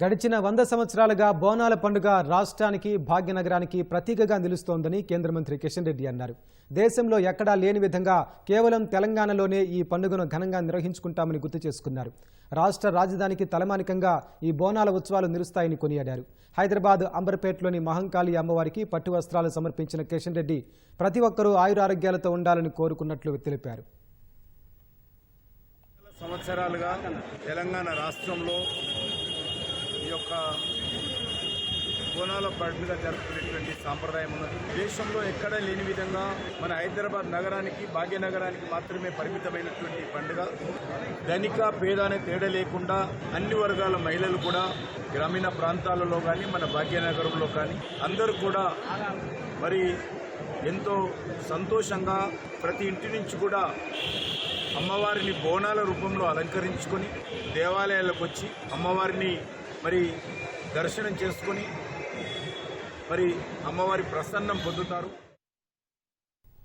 గడిచిన వంద సంవత్సరాలుగా బోనాల పండుగ రాష్ట్రానికి భాగ్యనగరానికి ప్రతీకగా నిలుస్తోందని కేంద్ర మంత్రి కిషన్ రెడ్డి అన్నారు. దేశంలో ఎక్కడా లేని విధంగా కేవలం తెలంగాణలోనే ఈ పండుగను ఘనంగా నిర్వహించుకుంటామని గుర్తు చేసుకున్నారు. రాష్ట్ర రాజధానికి తలమానికంగా ఈ బోనాల ఉత్సవాలు నిలుస్తాయని కొనియాడారు. హైదరాబాద్ అంబర్పేటలోని మహంకాళి అమ్మవారికి పట్టు వస్త్రాలు సమర్పించిన కిషన్ రెడ్డి ప్రతి ఒక్కరూ ఆయురారోగ్యాలతో ఉండాలని కోరుకున్నట్లు తెలిపారు. సంవత్సరాలుగా తెలంగాణ రాష్ట్రంలో యొక్క బోనాల పండుగ జరుపుకునేటువంటి సాంప్రదాయం ఉన్నది. దేశంలో ఎక్కడా లేని విధంగా మన హైదరాబాద్ నగరానికి భాగ్యనగరానికి మాత్రమే పరిమితమైనటువంటి పండుగ. ధనిక పేద అనే తేడా లేకుండా అన్ని వర్గాల మహిళలు కూడా గ్రామీణ ప్రాంతాలలో కానీ మన భాగ్యనగరంలో కానీ అందరూ కూడా మరి ఎంతో సంతోషంగా ప్రతి ఇంటి నుంచి కూడా అమ్మవారిని బోనాల రూపంలో అలంకరించుకొని దేవాలయాలకు వచ్చి అమ్మవారిని మరి దర్శనం చేసుకొని మరి అమ్మవారి ప్రసన్నం పొందుతారు.